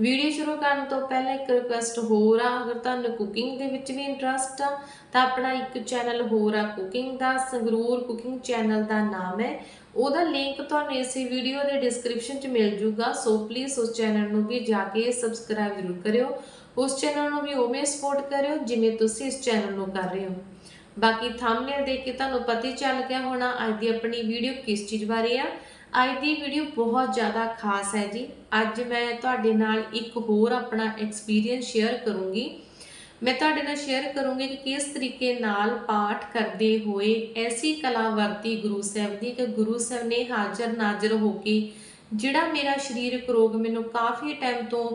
Video ਸ਼ੁਰੂ ਕਰਨ ਤੋਂ ਪਹਿਲਾਂ ਇੱਕ ਰਿਕੁਐਸਟ ਹੋਰ ਆ, ਅਗਰ ਤੁਹਾਨੂੰ ਕੁਕਿੰਗ ਦੇ ਵਿੱਚ ਵੀ ਇੰਟਰਸਟ ਆ, ਤਾਂ ਆਪਣਾ ਇੱਕ ਚੈਨਲ ਹੋਰ ਆ ਕੁਕਿੰਗ ਦਾ, ਸੰਗਰੂਰ ਕੁਕਿੰਗ ਚੈਨਲ ਦਾ ਨਾਮ ਹੈ। ਉਹਦਾ ਲਿੰਕ ਤੁਹਾਨੂੰ ਇਸੇ ਵੀਡੀਓ ਦੇ ਡਿਸਕ੍ਰਿਪਸ਼ਨ 'ਚ ਮਿਲ ਜੂਗਾ, ਸੋ ਪਲੀਜ਼ ਉਸ ਚੈਨਲ ਨੂੰ ਵੀ ਜਾ ਕੇ ਸਬਸਕ੍ਰਾਈਬ ਜ਼ਰੂਰ ਕਰਿਓ। ਉਸ ਚੈਨਲ ਨੂੰ ਵੀ ਉਵੇਂ ਸਪੋਰਟ ਕਰਿਓ, ਜਿਵੇਂ ਤੁਸੀਂ ਇਸ ਚੈਨਲ ਨੂੰ ਕਰ ਰਹੇ ਹੋ। ਬਾਕੀ ਥੰਬਨੇਲ ਦੇਖ ਕੇ ਤੁਹਾਨੂੰ ਪਤਾ ਹੀ ਚੱਲ ਗਿਆ ਹੋਣਾ ਅੱਜ ਦੀ ਆਪਣੀ ਵੀਡੀਓ ਕਿਸ ਚੀਜ਼ ਬਾਰੇ ਆ। ਅੱਜ ਦੀ ਵੀਡੀਓ ਬਹੁਤ ਜ਼ਿਆਦਾ ਖਾਸ ਹੈ ਜੀ। ਅੱਜ ਮੈਂ ਤੁਹਾਡੇ ਨਾਲ ਇੱਕ ਹੋਰ ਆਪਣਾ ਐਕਸਪੀਰੀਅੰਸ ਸ਼ੇਅਰ ਕਰੂੰਗੀ। ਮੈਂ ਤੁਹਾਡੇ ਨਾਲ ਸ਼ੇਅਰ ਕਰੂੰਗੀ ਕਿ ਕਿਸ ਤਰੀਕੇ ਨਾਲ ਪਾਠ ਕਰਦੇ ਹੋਏ ਐਸੀ ਕਲਾ ਵਰਤੀ ਗੁਰੂ ਸਾਹਿਬ ਦੀ ਕਿ ਗੁਰੂ ਸਾਹਿਬ ਨੇ ਹਾਜ਼ਰ ਨਾਜ਼ਰ ਹੋ ਕੇ ਜਿਹੜਾ ਮੇਰਾ ਸਰੀਰਕ ਰੋਗ ਮੈਨੂੰ ਕਾਫੀ ਟਾਈਮ ਤੋਂ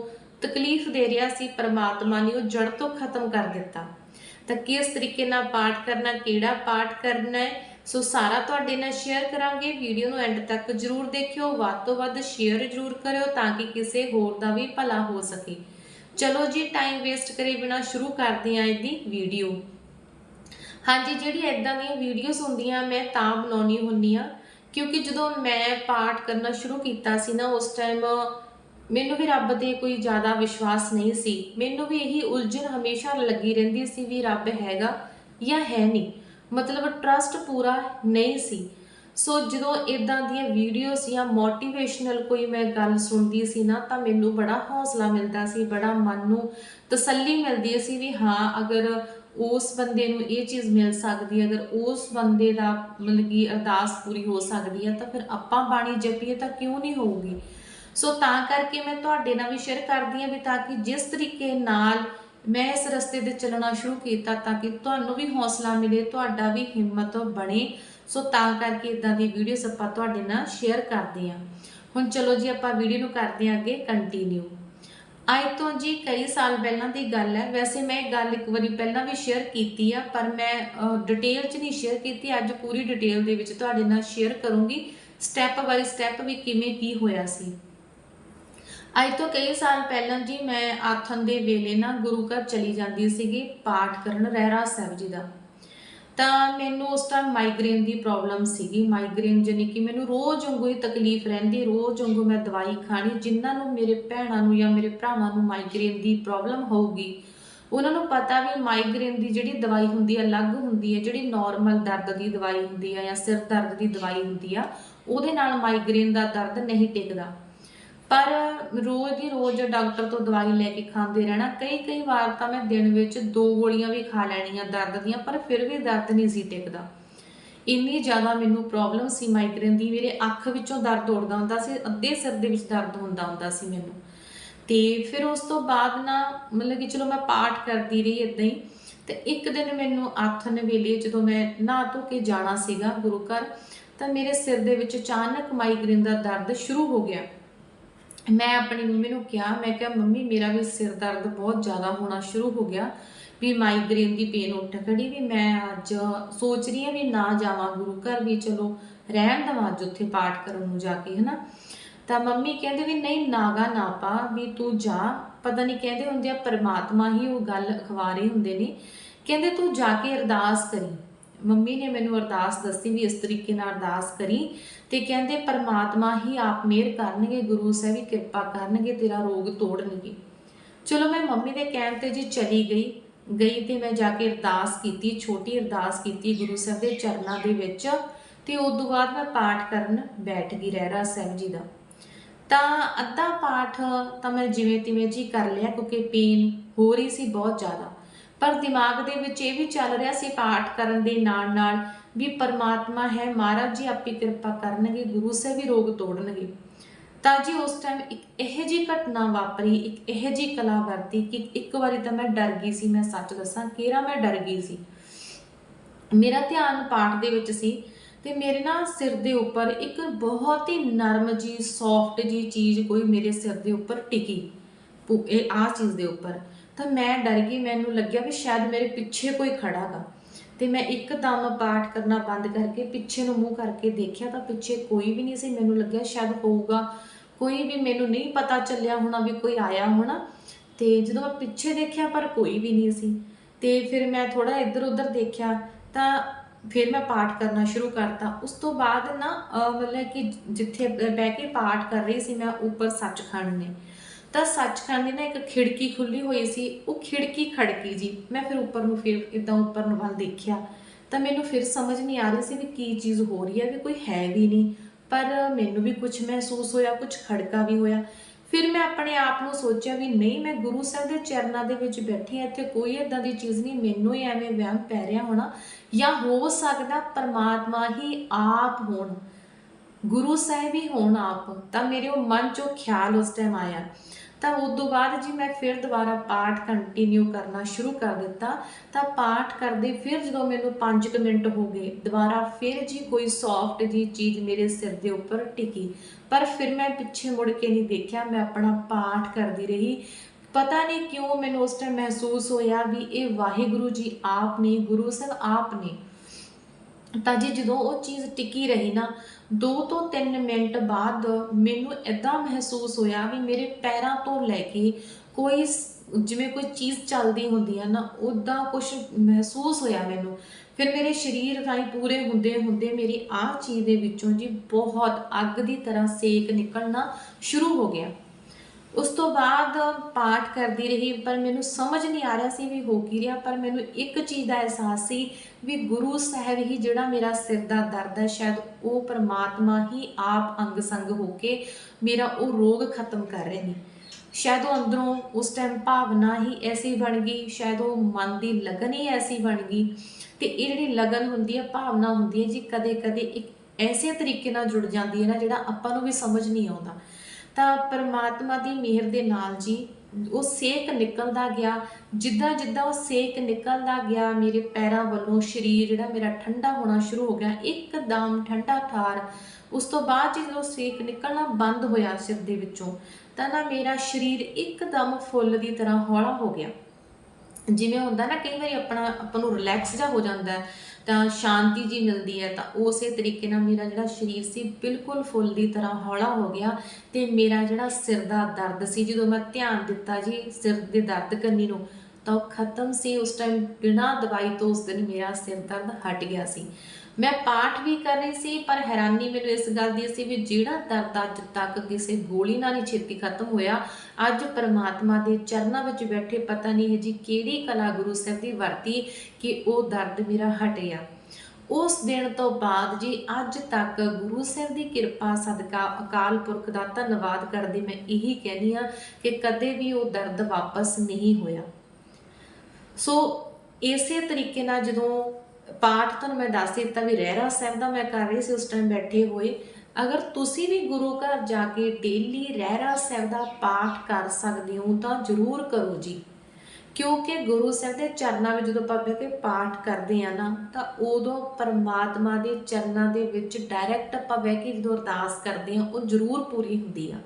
ਤਕਲੀਫ ਦੇ ਰਿਹਾ ਸੀ, ਪਰਮਾਤਮਾ ਨੇ ਉਹ ਜੜ ਤੋਂ ਖਤਮ ਕਰ ਦਿੱਤਾ। ਤਾਂ ਕਿਸ ਤਰੀਕੇ ਨਾਲ ਪਾਠ ਕਰਨਾ, ਕਿਹੜਾ ਪਾਠ ਕਰਨਾ ਹੈ ਸੋ ਸਾਰਾ ਤੁਹਾਡੇ ਨਾਲ ਸ਼ੇਅਰ ਕਰਾਂਗੇ ਵੀਡੀਓ ਨੂੰ ਐਂਡ ਤੱਕ ਜਰੂਰ ਦੇਖਿਓ, ਵੱਧ ਤੋਂ ਵੱਧ ਸ਼ੇਅਰ ਜਰੂਰ ਕਰਿਓ ਤਾਂ ਕਿ ਕਿਸੇ ਹੋਰ ਦਾ ਵੀ ਭਲਾ ਹੋ ਸਕੇ। ਚਲੋ ਜੀ ਟਾਈਮ ਵੇਸਟ ਕਰੇ ਬਿਨਾ ਸ਼ੁਰੂ ਕਰਦੇ ਹਾਂ ਇਹਦੀ ਵੀਡੀਓ ਹਾਂਜੀ, ਜਿਹੜੀ ਐਦਾਂ ਦੀਆਂ ਵੀਡੀਓਜ਼ ਹੁੰਦੀਆਂ, ਮੈਂ ਤਾਂ ਬਣਾਉਣੀ ਹੁੰਨੀ ਆ ਕਿਉਂਕਿ ਜਦੋਂ ਮੈਂ ਪਾਠ ਕਰਨਾ ਸ਼ੁਰੂ ਕੀਤਾ ਸੀ ਨਾ, ਉਸ ਟਾਈਮ ਮੈਨੂੰ ਵੀ ਰੱਬ ਤੇ ਕੋਈ ਜ਼ਿਆਦਾ ਵਿਸ਼ਵਾਸ ਨਹੀਂ ਸੀ। ਮੈਨੂੰ ਵੀ ਇਹੀ ਉਲਝਣ ਹਮੇਸ਼ਾ ਲੱਗੀ ਰਹਿੰਦੀ ਸੀ ਵੀ ਰੱਬ ਹੈਗਾ ਜਾਂ ਹੈ ਨਹੀਂ। ਮਤਲਬ ਟਰਸਟ ਪੂਰਾ ਨਹੀਂ ਸੀ। ਸੋ ਜਦੋਂ ਇਦਾਂ ਦੀਆਂ ਵੀਡੀਓਜ਼ ਜਾਂ ਮੋਟੀਵੇਸ਼ਨਲ ਕੋਈ ਮੈਂ ਗੱਲ ਸੁਣਦੀ ਸੀ ਨਾ, ਤਾਂ ਮੈਨੂੰ ਬੜਾ ਹੌਸਲਾ ਮਿਲਦਾ ਸੀ, ਬੜਾ ਮਨ ਨੂੰ ਤਸੱਲੀ ਮਿਲਦੀ ਸੀ ਵੀ ਹਾਂ, ਅਗਰ ਉਸ ਬੰਦੇ ਨੂੰ ਇਹ ਚੀਜ਼ ਮਿਲ ਸਕਦੀ ਹੈ ਅਗਰ ਉਸ ਬੰਦੇ ਦਾ ਮਤਲਬ ਕਿ ਅਰਦਾਸ ਪੂਰੀ ਹੋ ਸਕਦੀ ਹੈ ਤਾਂ ਫਿਰ ਆਪਾਂ ਬਾਣੀ ਜਪੀਏ ਤਾਂ ਕਿਉਂ ਨਹੀਂ ਹੋਊਗੀ? ਸੋ ਤਾਂ ਕਰਕੇ ਮੈਂ ਤੁਹਾਡੇ ਨਾਲ ਵੀ ਸ਼ੇਅਰ ਕਰਦੀ ਹਾਂ ਵੀ ਤਾਂ ਕਿ ਜਿਸ ਤਰੀਕੇ ਨਾਲ ਮੈਂ ਇਸ ਰਸਤੇ ਤੇ ਚੱਲਣਾ ਸ਼ੁਰੂ ਕੀਤਾ ਤਾਂ ਕਿ ਤੁਹਾਨੂੰ ਵੀ ਹੌਸਲਾ ਮਿਲੇ, ਤੁਹਾਡਾ ਵੀ ਹਿੰਮਤ ਬਣੇ। ਸੋ ਤਾਂ ਕਰਕੇ ਇਦਾਂ ਦੀ ਵੀਡੀਓਸ ਆਪਾਂ ਤੁਹਾਡੇ ਨਾਲ ਸ਼ੇਅਰ ਕਰਦੇ ਹਾਂ। ਹੁਣ ਚਲੋ ਜੀ ਆਪਾਂ ਵੀਡੀਓ ਨੂੰ ਕਰਦੇ ਹਾਂ ਅੱਗੇ ਕੰਟੀਨਿਊ ਅੱਜ ਤੋਂ ਜੀ ਕਈ ਸਾਲ ਪਹਿਲਾਂ ਦੀ ਗੱਲ ਹੈ। ਵੈਸੇ ਮੈਂ ਇਹ ਗੱਲ ਇੱਕ ਵਾਰੀ ਪਹਿਲਾਂ ਵੀ ਸ਼ੇਅਰ ਕੀਤੀ ਆ, ਪਰ ਮੈਂ ਡਿਟੇਲ 'ਚ ਨਹੀਂ ਸ਼ੇਅਰ ਕੀਤੀ। ਅੱਜ ਪੂਰੀ ਡਿਟੇਲ ਦੇ ਵਿੱਚ ਤੁਹਾਡੇ ਨਾਲ ਸ਼ੇਅਰ ਕਰੂੰਗੀ। ਸਟੈਪ ਬਾਈ ਸਟੈਪ ਵੀ ਕਿਵੇਂ ਕੀ ਹੋਇਆ ਸੀ। ਅੱਜ ਤੋਂ ਕਈ ਸਾਲ ਪਹਿਲਾਂ ਜੀ ਮੈਂ ਆਥਨ ਦੇ ਵੇਲੇ ਨਾ ਗੁਰੂ ਘਰ ਚਲੀ ਜਾਂਦੀ ਸੀਗੀ, ਪਾਠ ਕਰਨ ਰਹਿਰਾ ਸਾਹਿਬ ਜੀ ਦਾ। ਤਾਂ ਮੈਨੂੰ ਉਸ ਟਾਈਮ ਮਾਈਗ੍ਰੇਨ ਦੀ ਪ੍ਰੋਬਲਮ ਸੀਗੀ। ਮਾਈਗ੍ਰੇਨ ਜਾਨੀ ਕਿ ਮੈਨੂੰ ਰੋਜ਼ ਵਾਂਗੂ ਹੀ ਤਕਲੀਫ ਰਹਿੰਦੀ, ਰੋਜ਼ ਵਾਂਗੂ ਮੈਂ ਦਵਾਈ ਖਾਣੀ, ਜਿਨ੍ਹਾਂ ਨੂੰ ਮੇਰੇ ਭੈਣਾਂ ਨੂੰ ਜਾਂ ਮੇਰੇ ਭਰਾਵਾਂ ਨੂੰ ਮਾਈਗ੍ਰੇਨ ਦੀ ਪ੍ਰੋਬਲਮ ਹੋਊਗੀ, ਉਹਨਾਂ ਨੂੰ ਪਤਾ ਵੀ ਮਾਈਗ੍ਰੇਨ ਦੀ ਜਿਹੜੀ ਦਵਾਈ ਹੁੰਦੀ ਹੈ ਅਲੱਗ ਹੁੰਦੀ ਹੈ ਜਿਹੜੀ ਨਾਰਮਲ ਦਰਦ ਦੀ ਦਵਾਈ ਹੁੰਦੀ ਹੈ ਜਾਂ ਸਿਰ ਦਰਦ ਦੀ ਦਵਾਈ ਹੁੰਦੀ ਆ, ਉਹਦੇ ਨਾਲ ਮਾਈਗ੍ਰੇਨ ਦਾ ਦਰਦ ਨਹੀਂ ਟਿਕਦਾ। ਪਰ ਰੋਜ਼ ਦੀ ਰੋਜ਼ ਡਾਕਟਰ ਤੋਂ ਦਵਾਈ ਲੈ ਕੇ ਖਾਂਦੇ ਰਹਿਣਾ, ਕਈ ਕਈ ਵਾਰ ਤਾਂ ਮੈਂ ਦਿਨ ਵਿੱਚ ਦੋ ਗੋਲੀਆਂ ਵੀ ਖਾ ਲੈਣੀਆਂ ਦਰਦ ਦੀਆਂ, ਪਰ ਫਿਰ ਵੀ ਦਰਦ ਨਹੀਂ ਸੀ ਟਿਕਦਾ। ਇੰਨੀ ਜ਼ਿਆਦਾ ਮੈਨੂੰ ਪ੍ਰੋਬਲਮ ਸੀ ਮਾਈਗ੍ਰੇਨ ਦੀ, ਮੇਰੇ ਅੱਖ ਵਿੱਚੋਂ ਦਰਦ ਉੜਦਾ ਹੁੰਦਾ ਸੀ, ਅੱਧੇ ਸਿਰ ਦੇ ਵਿੱਚ ਦਰਦ ਹੁੰਦਾ ਹੁੰਦਾ ਸੀ ਮੈਨੂੰ। ਤੇ ਫਿਰ ਉਸ ਤੋਂ ਬਾਅਦ ਨਾ ਮਤਲਬ ਕਿ ਚਲੋ ਮੈਂ ਪਾਠ ਕਰਦੀ ਰਹੀ ਇਦਾਂ ਹੀ, ਤੇ ਇੱਕ ਦਿਨ ਮੈਨੂੰ ਆਥਨ ਵੇਲੇ ਜਦੋਂ ਮੈਂ ਨਹਾ ਧੋ ਕੇ ਜਾਣਾ ਸੀਗਾ ਗੁਰੂ ਘਰ, ਤਾਂ ਮੇਰੇ ਸਿਰ ਦੇ ਵਿੱਚ ਅਚਾਨਕ ਮਾਈਗ੍ਰੇਨ ਦਾ ਦਰਦ ਸ਼ੁਰੂ ਹੋ ਗਿਆ। ਮੈਂ ਆਪਣੀ ਮੰਮੀ ਨੂੰ ਕਿਹਾ, ਮੈਂ ਕਿਹਾ, ਮੰਮੀ, ਮੇਰਾ ਵੀ ਸਿਰ ਦਰਦ ਬਹੁਤ ਜ਼ਿਆਦਾ ਹੋਣਾ ਸ਼ੁਰੂ ਹੋ ਗਿਆ ਵੀ ਮਾਈਗ੍ਰੇਨ ਦੀ ਪੇਨ ਉੱਠ ਖੜੀ ਵੀ ਮੈਂ ਅੱਜ ਸੋਚ ਰਹੀ ਹਾਂ ਵੀ ਨਾ ਜਾਵਾਂ ਗੁਰੂ ਘਰ ਵੀ ਚਲੋ, ਰਹਿਣ ਦਵਾਂ ਅੱਜ ਉੱਥੇ ਪਾਠ ਕਰਨ ਨੂੰ ਜਾ ਕੇ, ਹਨਾ? ਤਾਂ ਮੰਮੀ ਕਹਿੰਦੇ ਵੀ, ਨਹੀਂ, ਨਾਗਾ ਨਾ ਪਾ, ਵੀ ਤੂੰ ਜਾ। ਪਤਾ ਨਹੀਂ ਕਹਿੰਦੇ ਹੁੰਦੇ ਆ, ਪਰਮਾਤਮਾ ਹੀ ਉਹ ਗੱਲ ਅਖਵਾਰੇ ਹੁੰਦੇ ਨੇ। ਕਹਿੰਦੇ, ਤੂੰ ਜਾ ਕੇ ਅਰਦਾਸ ਕਰੀ। ਮੰਮੀ ਨੇ ਮੈਨੂੰ ਅਰਦਾਸ ਦੱਸੀ ਵੀ ਇਸ ਤਰੀਕੇ ਨਾਲ ਅਰਦਾਸ ਕਰੀ ਤੇ ਕਹਿੰਦੇ ਪਰਮਾਤਮਾ ਹੀ ਆਪ ਮਿਹਰ ਕਰਨਗੇ, ਗੁਰੂ ਸਾਹਿਬ ਵੀ ਕਿਰਪਾ ਕਰਨਗੇ, ਤੇਰਾ ਰੋਗ ਤੋੜਨਗੇ। ਚਲੋ ਮੈਂ ਮੰਮੀ ਦੇ ਕਹਿਣ ਤੇ ਜੀ ਚਲੀ ਗਈ। ਗਈ ਤੇ ਮੈਂ ਜਾ ਕੇ ਅਰਦਾਸ ਕੀਤੀ, ਛੋਟੀ ਅਰਦਾਸ ਕੀਤੀ ਗੁਰੂ ਸਾਹਿਬ ਦੇ ਚਰਨਾਂ ਦੇ ਵਿੱਚ ਤੇ ਉਸ ਤੋਂ ਬਾਅਦ ਮੈਂ ਪਾਠ ਕਰਨ ਬੈਠ ਗਈ ਰਹਿਰਾ ਸਾਹਿਬ ਜੀ ਦਾ। ਤਾਂ ਅੱਧਾ ਪਾਠ ਤਾਂ ਮੈਂ ਜਿਵੇਂ ਤਿਵੇਂ ਜੀ ਕਰ ਲਿਆ ਕਿਉਂਕਿ ਪੇਨ ਹੋ ਰਹੀ ਸੀ ਬਹੁਤ ਜ਼ਿਆਦਾ। ਪਰ ਦਿਮਾਗ ਦੇ ਵਿੱਚ ਇਹ ਵੀ ਚੱਲ ਰਿਹਾ ਸੀ ਪਾਠ ਕਰਨ ਦੇ ਨਾਲ ਨਾਲ ਵੀ ਪਰਮਾਤਮਾ ਹੈ, ਮਹਾਰਾਜ ਜੀ ਆਪੀ ਕਿਰਪਾ ਕਰਨਗੇ, ਗੁਰੂ ਸਾਹਿਬ ਵੀ ਰੋਗ ਤੋੜਨਗੇ। ਤਾਂ ਜੀ ਉਸ ਟਾਈਮ ਇੱਕ ਇਹੋ ਜੀ ਘਟਨਾ ਵਾਪਰੀ, ਇੱਕ ਇਹੋ ਜੀ ਕਲਾ ਵਰਤੀ ਕਿ ਇੱਕ ਵਾਰੀ ਤਾਂ ਮੈਂ ਡਰ ਗਈ ਸੀ, ਮੈਂ ਸੱਚ ਦੱਸਾਂ ਕਿਹੜਾ ਮੈਂ ਡਰ ਗਈ ਸੀ। ਮੇਰਾ ਧਿਆਨ ਪਾਠ ਦੇ ਵਿੱਚ ਸੀ ਤੇ ਮੇਰੇ ਨਾ ਸਿਰ ਦੇ ਉੱਪਰ ਇੱਕ ਬਹੁਤ ਹੀ ਨਰਮ ਜੀ ਸੌਫਟ ਜੀ ਚੀਜ਼ ਕੋਈ ਮੇਰੇ ਸਿਰ ਦੇ ਉੱਪਰ ਟਿਕੀ। ਪੁ- ਇਹ ਆ ਚੀਜ਼ ਦੇ ਉੱਪਰ। ਤਾਂ ਮੈਂ ਡਰ ਗਈ, ਮੈਨੂੰ ਲੱਗਿਆ ਵੀ ਸ਼ਾਇਦ ਮੇਰੇ ਪਿੱਛੇ ਕੋਈ ਖੜਾਗਾ ਤੇ ਮੈਂ ਇੱਕਦਮ ਪਾਠ ਕਰਨਾ ਬੰਦ ਕਰਕੇ ਪਿੱਛੇ ਨੂੰ ਮੂੰਹ ਕਰਕੇ ਦੇਖਿਆ ਤਾਂ ਪਿੱਛੇ ਕੋਈ ਵੀ ਨਹੀਂ ਸੀ, ਮੈਨੂੰ ਲੱਗਿਆ ਸ਼ਾਇਦ ਹੋਊਗਾ। ਕੋਈ ਵੀ ਮੈਨੂੰ ਨਹੀਂ ਪਤਾ ਚੱਲਿਆ ਹੋਣਾ ਵੀ ਕੋਈ ਆਇਆ ਹੋਣਾ। ਤੇ ਜਦੋਂ ਮੈਂ ਪਿੱਛੇ ਦੇਖਿਆ ਪਰ ਕੋਈ ਵੀ ਨਹੀਂ ਸੀ, ਤੇ ਫਿਰ ਮੈਂ ਥੋੜਾ ਇੱਧਰ ਉੱਧਰ ਦੇਖਿਆ ਤਾਂ ਫਿਰ ਮੈਂ ਪਾਠ ਕਰਨਾ ਸ਼ੁਰੂ ਕਰਤਾ। ਉਸ ਤੋਂ ਬਾਅਦ ਨਾ ਮਤਲਬ ਕਿ ਜਿੱਥੇ ਬਹਿ ਕੇ ਪਾਠ ਕਰ ਰਹੀ ਸੀ ਮੈਂ, ਉੱਪਰ ਸੱਚਖੰਡ ਨੇ। ਤਾਂ ਸੱਚਖੰਡ ਦੀ ਨਾ ਇੱਕ ਖਿੜਕੀ ਖੁੱਲੀ ਹੋਈ ਸੀ, ਉਹ ਖਿੜਕੀ ਖੜਕੀ ਜੀ। ਮੈਂ ਫਿਰ ਉੱਪਰ ਨੂੰ ਫਿਰ ਇਦਾਂ ਉੱਪਰ ਨੂੰ ਵੱਲ ਦੇਖਿਆ, ਤਾਂ ਮੈਨੂੰ ਫਿਰ ਸਮਝ ਨਹੀਂ ਆ ਰਹੀ ਸੀ ਵੀ ਕੀ ਚੀਜ਼ ਹੋ ਰਹੀ ਹੈ, ਵੀ ਕੋਈ ਹੈ ਵੀ ਨਹੀਂ। ਪਰ ਮੈਨੂੰ ਵੀ ਕੁਝ ਮਹਿਸੂਸ ਹੋਇਆ ਕੁਝ ਖੜਕਾ ਵੀ ਹੋਇਆ। ਫਿਰ ਮੈਂ ਆਪਣੇ ਆਪ ਨੂੰ ਸੋਚਿਆ ਵੀ ਨਹੀਂ, ਮੈਂ ਗੁਰੂ ਸਾਹਿਬ ਦੇ ਚਰਨਾਂ ਦੇ ਵਿੱਚ ਬੈਠੀ ਹਾਂ, ਇੱਥੇ ਕੋਈ ਇਦਾਂ ਦੀ ਚੀਜ਼ ਨਹੀਂ, ਮੈਨੂੰ ਹੀ ਐਵੇਂ ਵਹਿਮ ਪੈ ਰਿਹਾ ਹੋਣਾ, ਜਾਂ ਹੋ ਸਕਦਾ ਪਰਮਾਤਮਾ ਹੀ ਆਪ ਹੋਣ। ਗੁਰੂ ਸਾਹਿਬ ਹੀ ਹੋਣ ਆਪ। ਤਾਂ ਮੇਰੇ ਉਹ ਮਨ ਚੋਂ ਖਿਆਲ ਉਸ ਟਾਈਮ ਆਇਆ। ਤਾਂ ਉਸ ਤੋਂ ਬਾਅਦ ਜੀ ਮੈਂ ਫਿਰ ਦੁਬਾਰਾ ਪਾਠ ਕੰਟੀਨਿਊ ਕਰਨਾ ਸ਼ੁਰੂ ਕਰ ਦਿੱਤਾ। ਤਾਂ ਪਾਠ ਕਰਦੇ ਫਿਰ ਜਦੋਂ ਮੈਨੂੰ 5 ਮਿੰਟ ਹੋ ਗਏ, ਦੁਬਾਰਾ ਫਿਰ ਜੀ ਕੋਈ ਸੌਫਟ ਜੀ ਚੀਜ਼ ਮੇਰੇ ਸਿਰ ਦੇ ਉੱਪਰ ਟਿਕੀ। ਪਰ ਫਿਰ ਮੈਂ ਪਿੱਛੇ ਮੁੜ ਕੇ ਨਹੀਂ ਦੇਖਿਆ, ਮੈਂ ਆਪਣਾ ਪਾਠ ਕਰਦੀ ਰਹੀ। ਪਤਾ ਨਹੀਂ ਕਿਉਂ ਮੈਨੂੰ ਉਸ ਟਾਈਮ ਮਹਿਸੂਸ ਹੋਇਆ ਵੀ ਇਹ ਵਾਹਿਗੁਰੂ ਜੀ ਆਪ ਨੇ, ਗੁਰੂ ਸਾਹਿਬ ਆਪ ਨੇ ਤਾਂ ਜੀ ਜਦੋਂ ਉਹ ਚੀਜ਼ ਟਿਕੀ ਰਹੀ ਨਾ 2 ਤੋਂ 3 ਮਿੰਟ ਬਾਅਦ ਮੈਨੂੰ ਇਦਾਂ ਮਹਿਸੂਸ ਹੋਇਆ ਵੀ ਮੇਰੇ ਪੈਰਾਂ ਤੋਂ ਲੈ ਕੇ ਕੋਈ ਜਿਵੇਂ ਕੋਈ ਚੀਜ਼ ਚੱਲਦੀ ਹੁੰਦੀ ਹੈ ਨਾ ਉਦਾਂ ਕੁਝ ਮਹਿਸੂਸ ਹੋਇਆ ਮੈਨੂੰ। ਫਿਰ ਮੇਰੇ ਸਰੀਰ ਰਾਹੀਂ ਪੂਰੇ ਹੁੰਦੇ ਹੁੰਦੇ ਮੇਰੀ ਆਹ ਚੀਜ਼ ਦੇ ਵਿੱਚੋਂ ਜੀ ਬਹੁਤ ਅੱਗ ਦੀ ਤਰ੍ਹਾਂ ਸੇਕ ਨਿਕਲਣਾ ਸ਼ੁਰੂ ਹੋ ਗਿਆ। ਉਸ ਤੋਂ ਬਾਅਦ ਪਾਠ ਕਰਦੀ ਰਹੀ, ਪਰ ਮੈਨੂੰ ਸਮਝ ਨਹੀਂ ਆ ਰਿਹਾ ਸੀ ਵੀ ਹੋ ਕੀ ਰਿਹਾ, ਪਰ ਮੈਨੂੰ ਇੱਕ ਚੀਜ਼ ਦਾ ਅਹਿਸਾਸ ਸੀ ਵੀ ਗੁਰੂ ਸਾਹਿਬ ਹੀ ਜਿਹੜਾ ਮੇਰਾ ਸਿਰ ਦਾ ਦਰਦ ਹੈ, ਸ਼ਾਇਦ ਉਹ ਪਰਮਾਤਮਾ ਹੀ ਆਪ ਅੰਗ ਸੰਗ ਹੋ ਕੇ ਮੇਰਾ ਉਹ ਰੋਗ ਖਤਮ ਕਰ ਰਹੇ ਨੇ। ਸ਼ਾਇਦ ਉਹ ਅੰਦਰੋਂ ਉਸ ਟਾਈਮ ਭਾਵਨਾ ਹੀ ਐਸੀ ਬਣ ਗਈ, ਸ਼ਾਇਦ ਉਹ ਮਨ ਦੀ ਲਗਨ ਹੀ ਐਸੀ ਬਣ ਗਈ ਤੇ ਇਹ ਜਿਹੜੀ ਲਗਨ ਹੁੰਦੀ ਹੈ, ਭਾਵਨਾ ਹੁੰਦੀ ਹੈ ਜੀ ਕਦੇ ਕਦੇ ਇੱਕ ਐਸੇ ਤਰੀਕੇ ਨਾਲ ਜੁੜ ਜਾਂਦੀ ਹੈ ਨਾ, ਜਿਹੜਾ ਆਪਾਂ ਨੂੰ ਵੀ ਸਮਝ ਨਹੀਂ ਆਉਂਦਾ। ਤਾਂ ਪਰਮਾਤਮਾ ਦੀ ਮਿਹਰ ਦੇ ਨਾਲ ਜੀ, ਉਹ ਸੇਕ ਨਿਕਲਦਾ ਗਿਆ। ਜਿੱਦਾਂ ਜਿੱਦਾਂ ਉਹ ਸੇਕ ਨਿਕਲਦਾ ਗਿਆ, ਮੇਰੇ ਪੈਰਾਂ ਵੱਲੋਂ ਸਰੀਰ ਜਿਹੜਾ ਮੇਰਾ ਠੰਡਾ ਹੋਣਾ ਸ਼ੁਰੂ ਹੋ ਗਿਆ, ਇੱਕਦਮ ਠੰਡਾ ਠਾਰ। ਉਸ ਤੋਂ ਬਾਅਦ ਜੀ ਜਦੋਂ ਸੇਕ ਨਿਕਲਣਾ ਬੰਦ ਹੋਇਆ ਸਿਰ ਦੇ ਵਿੱਚੋਂ, ਤਾਂ ਨਾ ਮੇਰਾ ਸਰੀਰ ਇੱਕਦਮ ਫੁੱਲ ਦੀ ਤਰ੍ਹਾਂ ਹੌਲਾ ਹੋ ਗਿਆ। ਜਿਵੇਂ ਹੁੰਦਾ ਨਾ, ਕਈ ਵਾਰੀ ਆਪਣਾ, ਆਪਾਂ ਨੂੰ ਰਿਲੈਕਸ ਜਾ ਹੋ ਜਾਂਦਾ ਤਾਂ ਸ਼ਾਂਤੀ ਜੀ ਮਿਲਦੀ ਹੈ, ਤਾਂ ਉਸੇ ਤਰੀਕੇ ਨਾਲ ਮੇਰਾ ਜਿਹੜਾ ਸਰੀਰ ਸੀ ਬਿਲਕੁਲ ਫੁੱਲ ਦੀ ਤਰ੍ਹਾਂ ਹੌਲਾ ਹੋ ਗਿਆ ਤੇ ਮੇਰਾ ਜਿਹੜਾ ਸਿਰ ਦਾ ਦਰਦ ਸੀ, ਜਦੋਂ ਮੈਂ ਧਿਆਨ ਦਿੱਤਾ ਜੀ ਸਿਰ ਦੇ ਦਰਦ ਕਰਨੀ ਨੂੰ, ਤਾਂ ਉਹ ਖਤਮ ਸੀ। ਉਸ ਟਾਈਮ ਬਿਨਾਂ ਦਵਾਈ ਤੋਂ ਉਸ ਦਿਨ ਮੇਰਾ ਸਿਰ ਦਰਦ ਹਟ ਗਿਆ ਸੀ। ਮੈਂ ਪਾਠ ਵੀ ਕਰ ਰਹੀ ਸੀ, ਪਰ ਹੈਰਾਨੀ ਮੈਨੂੰ ਇਸ ਗੱਲ ਦੀ ਸੀ ਵੀ ਜਿਹੜਾ ਦਰਦ ਅੱਜ ਤੱਕ ਕਿਸੇ ਗੋਲੀ ਨਾਲ ਹੀ ਛੇਤੀ ਖਤਮ ਹੋਇਆ, ਅੱਜ ਪਰਮਾਤਮਾ ਦੇ ਚਰਨਾਂ ਵਿੱਚ ਬੈਠੇ ਪਤਾ ਨਹੀਂ ਜੀ ਕਿਹੜੀ ਕਲਾ ਗੁਰੂ ਸਾਹਿਬ ਦੀ ਵਰਤੀ ਕਿ ਉਹ ਦਰਦ ਮੇਰਾ ਹਟਿਆ ਉਸ ਦਿਨ ਤੋਂ ਬਾਅਦ ਜੀ ਅੱਜ ਤੱਕ ਗੁਰੂ ਸਾਹਿਬ ਦੀ ਕਿਰਪਾ, ਸਦਕਾ, ਅਕਾਲ ਪੁਰਖ ਦਾ ਧੰਨਵਾਦ ਕਰਦੀ ਮੈਂ ਇਹੀ ਕਹਿੰਦੀ ਆ ਕਿ ਕਦੇ ਵੀ ਉਹ ਦਰਦ ਵਾਪਸ ਨਹੀਂ ਹੋਇਆ। ਸੋ ਇਸੇ ਤਰੀਕੇ ਨਾਲ ਜਦੋਂ ਪਾਠ ਤੁਹਾਨੂੰ ਮੈਂ ਦੱਸ ਦਿੱਤਾ ਵੀ ਰਹਿਰਾ ਸਾਹਿਬ ਦਾ ਮੈਂ ਕਰ ਰਹੀ ਸੀ, ਉਸ ਟਾਈਮ ਬੈਠੇ ਹੋਏ। ਅਗਰ ਤੁਸੀਂ ਵੀ ਗੁਰੂ ਘਰ ਜਾ ਕੇ ਡੇਲੀ ਰਹਿਰਾ ਸਾਹਿਬ ਦਾ ਪਾਠ ਕਰ ਸਕਦੇ ਹੋ, ਤਾਂ ਜ਼ਰੂਰ ਕਰੋ ਜੀ। ਕਿਉਂਕਿ ਗੁਰੂ ਸਾਹਿਬ ਦੇ ਚਰਨਾਂ ਵਿੱਚ ਜਦੋਂ ਆਪਾਂ ਬਹਿ ਕੇ ਪਾਠ ਕਰਦੇ ਆ ਨਾ, ਤਾਂ ਉਦੋਂ ਪਰਮਾਤਮਾ ਦੇ ਚਰਨਾਂ ਦੇ ਵਿੱਚ ਡਾਇਰੈਕਟ ਆਪਾਂ ਬਹਿ ਕੇ ਜਦੋਂ ਅਰਦਾਸ ਕਰਦੇ ਆ, ਉਹ ਜ਼ਰੂਰ ਪੂਰੀ ਹੁੰਦੀ ਆ।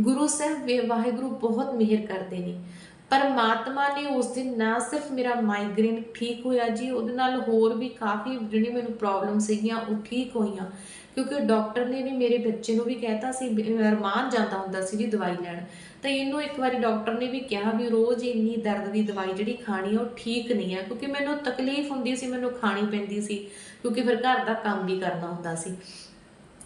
ਗੁਰੂ ਸਾਹਿਬ ਵਾਹਿਗੁਰੂ ਬਹੁਤ ਮਿਹਰ ਕਰਦੇ ਨੇ। ਪਰਮਾਤਮਾ ਨੇ ਉਸ ਦਿਨ ਨਾ ਸਿਰਫ ਮੇਰਾ ਮਾਈਗ੍ਰੇਨ ਠੀਕ ਹੋਇਆ ਜੀ, ਉਹਦੇ ਨਾਲ ਹੋਰ ਵੀ ਕਾਫੀ ਜਿਹੜੀ ਮੈਨੂੰ ਪ੍ਰੋਬਲਮ ਸੀਗੀਆਂ, ਉਹ ਠੀਕ ਹੋਈਆਂ। ਕਿਉਂਕਿ ਡਾਕਟਰ ਨੇ ਵੀ ਮੇਰੇ ਬੱਚੇ ਨੂੰ ਵੀ ਕਹਿਤਾ ਸੀ, ਵੀ ਅਰਮਾਨ ਜਾਂਦਾ ਹੁੰਦਾ ਸੀ ਜੀ ਦਵਾਈ ਲੈਣ। ਤਾਂ ਇਹਨੂੰ ਇੱਕ ਵਾਰੀ ਡਾਕਟਰ ਨੇ ਵੀ ਕਿਹਾ ਵੀ ਰੋਜ਼ ਇੰਨੀ ਦਰਦ ਦੀ ਦਵਾਈ ਜਿਹੜੀ ਖਾਣੀ ਉਹ ਠੀਕ ਨਹੀਂ ਹੈ ਕਿਉਂਕਿ ਮੈਨੂੰ ਤਕਲੀਫ ਹੁੰਦੀ ਸੀ, ਮੈਨੂੰ ਖਾਣੀ ਪੈਂਦੀ ਸੀ। ਕਿਉਂਕਿ ਫਿਰ ਘਰ ਦਾ ਕੰਮ ਵੀ ਕਰਨਾ ਹੁੰਦਾ ਸੀ।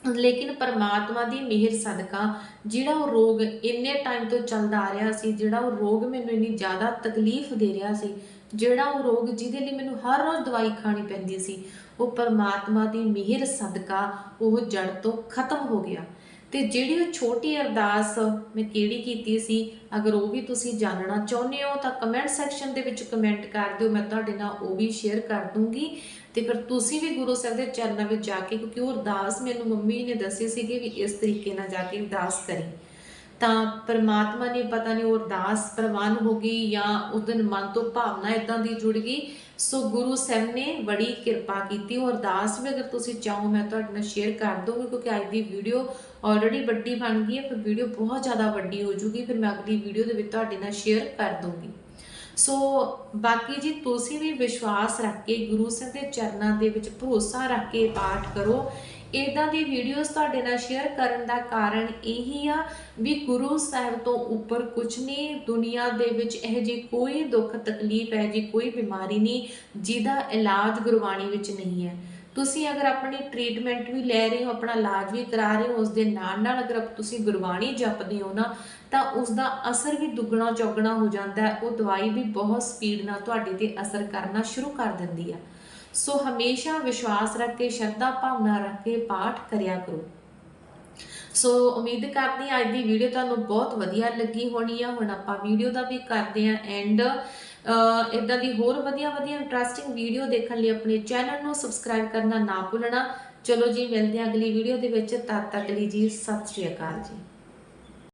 ਲੇਕਿਨ ਪਰਮਾਤਮਾ ਦੀ ਮਿਹਰ ਸਦਕਾ ਜਿਹੜਾ ਉਹ ਰੋਗ ਇੰਨੇ ਟਾਈਮ ਤੋਂ ਚੱਲਦਾ ਆ ਰਿਹਾ ਸੀ, ਜਿਹੜਾ ਉਹ ਰੋਗ ਮੈਨੂੰ ਇੰਨੀ ਜ਼ਿਆਦਾ ਤਕਲੀਫ ਦੇ ਰਿਹਾ ਸੀ, ਜਿਹੜਾ ਉਹ ਰੋਗ ਜਿਹਦੇ ਲਈ ਮੈਨੂੰ ਹਰ ਰੋਜ਼ ਦਵਾਈ ਖਾਣੀ ਪੈਂਦੀ ਸੀ, ਉਹ ਪਰਮਾਤਮਾ ਦੀ ਮਿਹਰ ਸਦਕਾ ਉਹ ਜੜ ਤੋਂ ਖਤਮ ਹੋ ਗਿਆ। ਤੇ ਜਿਹੜੀ ਉਹ ਛੋਟੀ ਅਰਦਾਸ ਮੈਂ ਕਿਹੜੀ ਕੀਤੀ ਸੀ, ਅਗਰ ਉਹ ਵੀ ਤੁਸੀਂ ਜਾਣਨਾ ਚਾਹੁੰਦੇ ਹੋ ਤਾਂ ਕਮੈਂਟ ਸੈਕਸ਼ਨ ਦੇ ਵਿੱਚ ਕਮੈਂਟ ਕਰ ਦਿਓ, ਮੈਂ ਤੁਹਾਡੇ ਨਾਲ ਉਹ ਵੀ ਸ਼ੇਅਰ ਕਰ ਦੂੰਗੀ। ਤੇ ਫਿਰ ਤੁਸੀਂ ਵੀ ਗੁਰੂ ਸਾਹਿਬ ਦੇ ਚਰਨਾਂ ਵਿੱਚ ਜਾ ਕੇ, ਕਿਉਂਕਿ ਉਹ ਅਰਦਾਸ ਮੈਨੂੰ ਮੰਮੀ ਨੇ ਦੱਸੀ ਸੀਗੀ ਵੀ ਇਸ ਤਰੀਕੇ ਨਾਲ ਜਾ ਕੇ ਅਰਦਾਸ ਕਰੀ। ਤਾਂ ਪਰਮਾਤਮਾ ਨੇ ਪਤਾ ਨਹੀਂ ਉਹ ਅਰਦਾਸ ਪ੍ਰਵਾਨ ਹੋ ਗਈ ਜਾਂ ਉਸ ਮਨ ਤੋਂ ਭਾਵਨਾ ਇਦਾਂ ਦੀ ਜੁੜ ਗਈ। ਸੋ ਗੁਰੂ ਸਾਹਿਬ ਨੇ ਬੜੀ ਕਿਰਪਾ ਕੀਤੀ। ਉਹ ਅਰਦਾਸ ਵੀ ਅਗਰ ਤੁਸੀਂ ਚਾਹੋ ਮੈਂ ਤੁਹਾਡੇ ਨਾਲ ਸ਼ੇਅਰ ਕਰ ਦੂੰਗੀ ਕਿਉਂਕਿ ਅੱਜ ਦੀ ਵੀਡੀਓ ਆਲਰੇਡੀ ਵੱਡੀ ਬਣ ਗਈ ਹੈ, ਫਿਰ ਵੀਡੀਓ ਬਹੁਤ ਜ਼ਿਆਦਾ ਵੱਡੀ ਹੋ ਜੂਗੀ। ਫਿਰ ਮੈਂ ਅਗਲੀ ਵੀਡੀਓ ਦੇ ਵਿੱਚ ਤੁਹਾਡੇ ਨਾਲ ਸ਼ੇਅਰ ਕਰ ਦੂੰਗੀ ਸੋ ਬਾਕੀ ਜੀ ਤੁਸੀਂ ਵੀ ਵਿਸ਼ਵਾਸ ਰੱਖ ਕੇ ਗੁਰੂ ਸਾਹਿਬ ਦੇ ਚਰਨਾਂ ਦੇ ਵਿੱਚ ਭਰੋਸਾ ਰੱਖ ਕੇ ਪਾਠ ਕਰੋ। ਇਦਾਂ ਦੀ ਵੀਡੀਓਜ਼ ਤੁਹਾਡੇ ਨਾਲ ਸ਼ੇਅਰ ਕਰਨ ਦਾ ਕਾਰਨ ਇਹੀ ਆ ਵੀ ਗੁਰੂ ਸਾਹਿਬ ਤੋਂ ਉੱਪਰ ਕੁਝ ਨਹੀਂ, ਦੁਨੀਆ ਦੇ ਵਿੱਚ ਇਹ ਜੀ ਕੋਈ ਦੁੱਖ ਤਕਲੀਫ ਹੈ ਜੀ ਕੋਈ ਬਿਮਾਰੀ ਨਹੀਂ, ਜਿਹਦਾ ਇਲਾਜ ਗੁਰਬਾਣੀ ਵਿੱਚ ਨਹੀਂ ਹੈ। ਤੁਸੀਂ ਅਗਰ ਆਪਣੀ ਟ੍ਰੀਟਮੈਂਟ ਵੀ ਲੈ ਰਹੇ ਹੋ, ਆਪਣਾ ਇਲਾਜ ਵੀ ਕਰਾ ਰਹੇ ਹੋ ਉਸ ਦੇ ਨਾਲ ਨਾਲ ਅਗਰ ਤੁਸੀਂ ਗੁਰਬਾਣੀ ਜਪਦੇ ਹੋ ਨਾ, ਤਾਂ ਉਸ ਦਾ ਅਸਰ ਵੀ ਦੁੱਗਣਾ ਚੌਗਣਾ ਹੋ ਜਾਂਦਾ ਹੈ, ਉਹ ਦਵਾਈ ਵੀ ਬਹੁਤ ਸਪੀਡ ਨਾਲ ਤੁਹਾਡੇ ਤੇ ਅਸਰ ਕਰਨਾ ਸ਼ੁਰੂ ਕਰ ਦਿੰਦੀ ਆ ਸੋ ਹਮੇਸ਼ਾ ਵਿਸ਼ਵਾਸ ਰੱਖ ਕੇ, ਸ਼ਰਧਾ ਭਾਵਨਾ ਰੱਖ ਕੇ ਪਾਠ ਕਰਿਆ ਕਰੋ। ਸੋ ਉਮੀਦ ਕਰਦੀ ਹਾਂ ਅੱਜ ਦੀ ਵੀਡੀਓ ਤੁਹਾਨੂੰ ਬਹੁਤ ਵਧੀਆ ਲੱਗੀ ਹੋਣੀ ਆ। ਹੁਣ ਆਪਾਂ ਵੀਡੀਓ ਦਾ ਵੀ ਕਰਦੇ ਹਾਂ ਐਂਡ ਇਦਾਂ ਦੀ ਹੋਰ ਵਧੀਆ ਵਧੀਆ ਇੰਟਰਸਟਿੰਗ ਵੀਡੀਓ ਦੇਖਣ ਲਈ ਆਪਣੇ ਚੈਨਲ ਨੂੰ ਸਬਸਕ੍ਰਾਈਬ ਕਰਨਾ ਨਾ ਭੁੱਲਣਾ। ਚਲੋ ਜੀ, ਮਿਲਦੇ ਹਾਂ ਅਗਲੀ ਵੀਡੀਓ ਦੇ ਵਿੱਚ। ਤਦ ਤੱਕ ਲਈ ਜੀ, ਸਤਿ ਸ਼੍ਰੀ ਅਕਾਲ ਜੀ।